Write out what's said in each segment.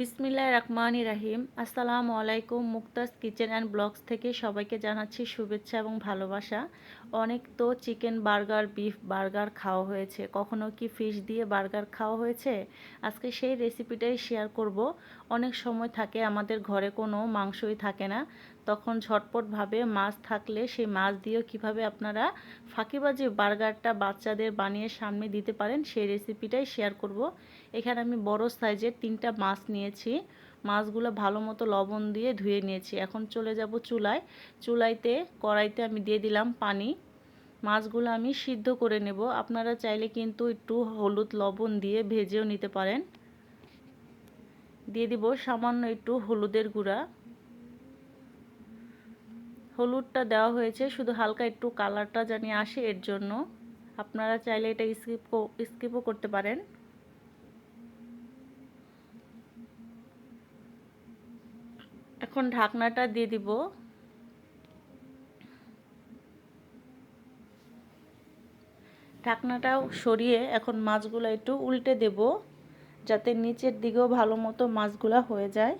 বিসমিল্লাহ রহমান রাহিম। আসসালামু আলাইকুম মুক্তাজ কিচেন অ্যান্ড ব্লগস থেকে সবাইকে জানাচ্ছি শুভেচ্ছা এবং ভালোবাসা। অনেক তো চিকেন বার্গার, বিফ বার্গার খাওয়া হয়েছে। কখনো কি ফিশ দিয়ে বার্গার খাওয়া হয়েছে? আজকে সেই রেসিপিটাই শেয়ার করব। অনেক সময় থাকে, আমাদের ঘরে কোনো মাংসই থাকে না। তখন ঝটপটভাবে মাছ থাকলে সেই মাছ দিয়েও কীভাবে আপনারা ফাঁকিবাজি বার্গারটা বাচ্চাদের বানিয়ে সামনে দিতে পারেন, সেই রেসিপিটাই শেয়ার করব। এখানে আমি বড় সাইজের তিনটা মাছ নিয়েছি। মাছগুলো ভালো মতো লবণ দিয়ে ধুয়ে নিয়েছি। এখন চলে যাব চুলায়। চুলাইতে, কড়াইতে আমি দিয়ে দিলাম পানি। মাছগুলো আমি সিদ্ধ করে নেব। আপনারা চাইলে কিন্তু একটু হলুদ লবণ দিয়ে ভেজেও নিতে পারেন। দিয়ে দিব সামান্য একটু হলুদের গুঁড়া। হলুদটা দেওয়া হয়েছে, শুধু হালকা একটু কালারটা জানি আসে এর জন্য। আপনারা চাইলে এটা স্কিপ স্কিপও করতে পারেন। এখন ঢাকনাটা দিয়ে দিব। ঢাকনাটাও সরিয়ে এখন মাছগুলো একটু উল্টে দেব, যাতে নিচের দিকেও ভালো মতো মাছগুলো হয়ে যায়।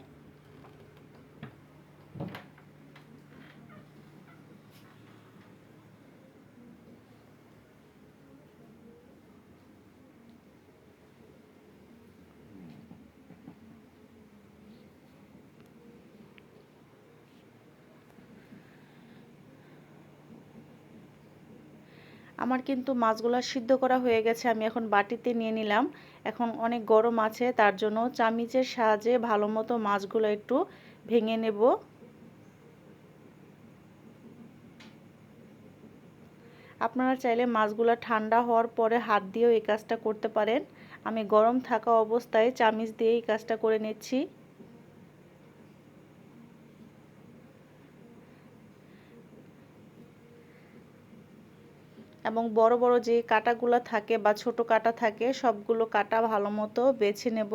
আমার কিন্তু মাছগুলো সিদ্ধ করা হয়ে গেছে, আমি এখন বাটিতে নিয়ে নিলাম। এখন অনেক গরম আছে, তার জন্য চামিচের সাহায্যে ভালো মতো মাছগুলো একটু ভেঙে নেব। আপনারা চাইলে মাছগুলো ঠান্ডা হওয়ার পরে হাত দিয়েও এই কাজটা করতে পারেন। আমি গরম থাকা অবস্থায় চামিচ দিয়ে এই কাজটা করে নিচ্ছি। এবং বড় বড় যে কাটাগুলো থাকে বা ছোট কাটা থাকে, সবগুলো কাটা ভালো মতো বেছে নেব।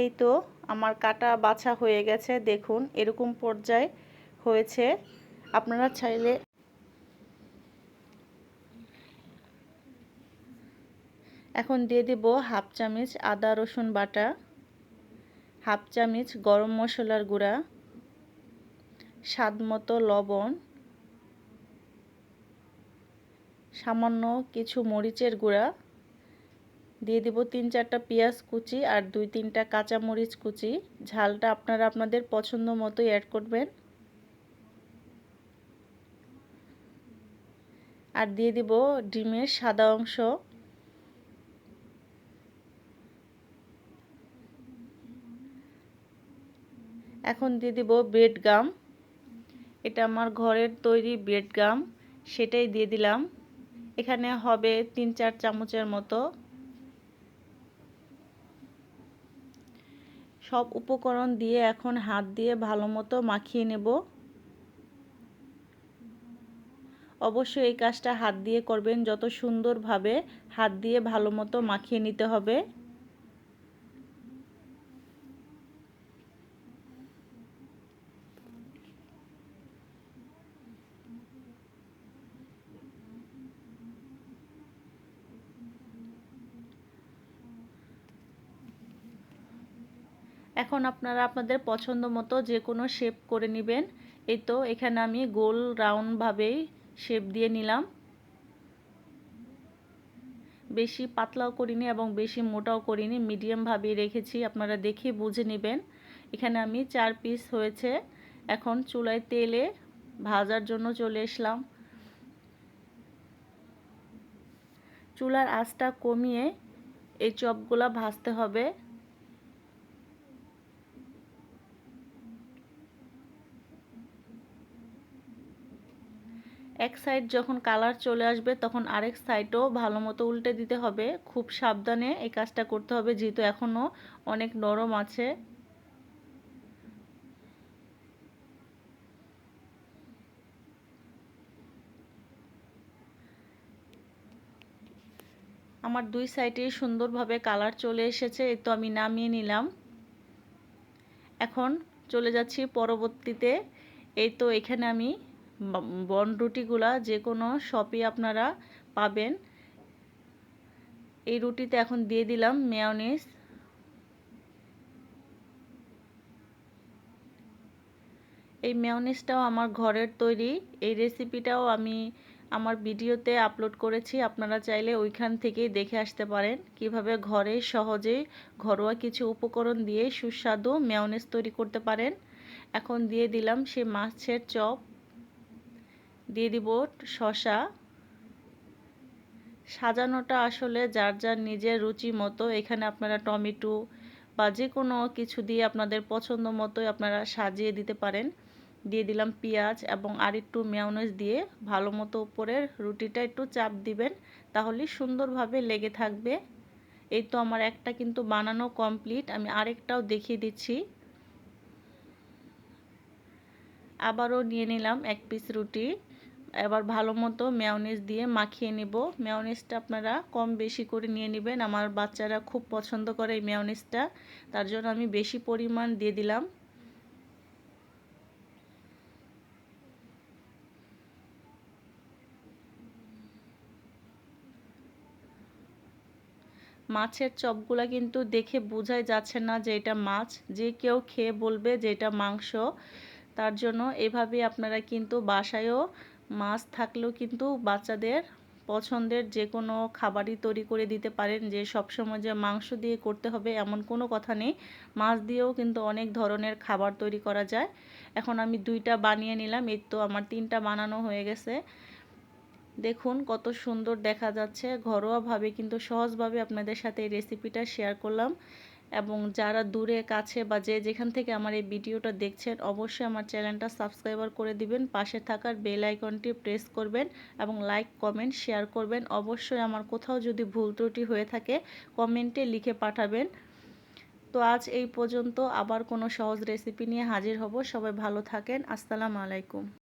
এই তো আমার কাটা বাছা হয়ে গেছে, দেখুন এরকম পর্যায়ে হয়েছে। আপনারা চাইলে এখন দিয়ে দেব হাফ চামচ আদা রসুন বাটা। হাফ চামচ গরম মশলার গুঁড়া, স্বাদ মতো লবণ, সামান্য কিছু মরিচের গুঁড়া, দিয়ে দিব তিন চারটা পেঁয়াজ কুচি আর দুই তিনটা কাঁচা মরিচ কুচি। ঝালটা আপনারা আপনাদের পছন্দ মতোই অ্যাড করবেন। আর দিয়ে দিব ডিমের সাদা অংশ। এখন দিয়ে দিব ব্রেড গাম। এটা আমার ঘরের তৈরি ব্রেড গাম, সেটাই দিয়ে দিলাম। এখানে হবে তিন চার চামচের মতো। সব উপকরণ দিয়ে এখন হাত দিয়ে ভালো মতো মাখিয়ে নেব। অবশ্যই এই কাজটা হাত দিয়ে করবেন, যত সুন্দরভাবে হাত দিয়ে ভালো মতো মাখিয়ে নিতে হবে। এখন আপনারা আপনাদের পছন্দ মতো যে কোনো শেপ করে নেবেন। এই তো, এখানে আমি গোল রাউন্ডভাবেই শেপ দিয়ে নিলাম। বেশি পাতলাও করিনি এবং বেশি মোটাও করিনি মিডিয়ামভাবেই রেখেছি, আপনারা দেখে বুঝে নেবেন। এখানে আমি চার পিস হয়েছে, এখন চুলায় তেলে ভাজার জন্য চলে এসলাম। চুলার আঁচটা কমিয়ে এই চপগুলা ভাজতে হবে। এক সাইড যখন কালার চলে আসবে, তখন আরেক সাইডও ভালো মতো উল্টে দিতে হবে। খুব সাবধানে এই কাজটা করতে হবে, যেহেতু এখনও অনেক নরম আছে। আমার দুই সাইডে সুন্দরভাবে কালার চলে এসেছে এই তো আমি নামিয়ে নিলাম। এখন চলে যাচ্ছি পরবর্তীতে, এই তো এখানে আমি বা- বন রুটিগুলা যে কোনো শপে আপনারা পাবেন। এই রুটিতে এখন দিয়ে দিলাম মেয়নিজ এই মেয়নিজটাও আমার ঘরের তৈরি। এই রেসিপিটাও আমি আমার ভিডিওতে আপলোড করেছি। আপনারা চাইলে ওইখান থেকেই দেখে আসতে পারেন। কীভাবে ঘরে সহজে ঘরোয়া কিছু উপকরণ দিয়ে সুস্বাদু মেয়নিজ তৈরি করতে পারেন। এখন দিয়ে দিলাম সে মাছের চপ। দিয়ে দিব শশা। সাজানোটা আসলে যার যার নিজের রুচি মতো, এখানে আপনারা টমেটো বা যে কোনো কিছু দিয়ে আপনাদের পছন্দ মতোই আপনারা সাজিয়ে দিতে পারেন। দিয়ে দিলাম পেঁয়াজ এবং আর একটু মেয়নেজ দিয়ে ভালো মতো উপরের রুটিটা একটু চাপ দিবেন, তাহলে সুন্দরভাবে লেগে থাকবে। এই তো আমার একটা কিন্তু বানানো কমপ্লিট আমি আরেকটাও দেখিয়ে দিচ্ছি। আবারও নিয়ে নিলাম এক পিস রুটি। এবার ভালো মতো মেয়নিজ দিয়ে মাখিয়ে নিব। মেয়নিজটা আপনারা কম বেশি করে নিয়ে নেবেন। আমার বাচ্চারা খুব পছন্দ করে এই মেয়নিজটা তার জন্য আমি বেশি পরিমাণ দিয়ে দিলাম। মাছের চপগুলা কিন্তু দেখে বোঝাই যাচ্ছে না যে এটা মাছ। যে কেউ খেয়ে বলবে যে এটা মাংস। তার জন্য এভাবে আপনারা কিন্তু বাসায়ও মাছ থাকলেও কিন্তু বাচ্চাদের পছন্দের যে কোনো খাবারই তৈরি করে দিতে পারেন, যে সবসময় যে মাংস দিয়ে করতে হবে এমন কোনো কথা নেই। মাছ দিয়েও কিন্তু অনেক ধরনের খাবার তৈরি করা যায়। এখন আমি দুইটা বানিয়ে নিলাম, এই তো আমার তিনটা বানানো হয়ে গেছে। দেখুন কত সুন্দর দেখা যাচ্ছে। ঘরোয়াভাবে কিন্তু সহজভাবে আপনাদের সাথে এই রেসিপিটা শেয়ার করলাম। এবং যারা দূরে, কাছে বা যে যেখান থেকে আমার এই ভিডিওটা দেখছেন, অবশ্যই আমার চ্যানেলটা সাবস্ক্রাইবার করে দিবেন, পাশে থাকার বেল আইকনটি প্রেস করবেন এবং লাইক, কমেন্ট, শেয়ার করবেন। অবশ্যই আমার কোথাও যদি ভুল ত্রুটি হয়ে থাকে, কমেন্টে লিখে পাঠাবেন। তো আজ এই পর্যন্ত আবার কোনো সহজ রেসিপি নিয়ে হাজির হব। সবাই ভালো থাকেন। আসসালামু আলাইকুম।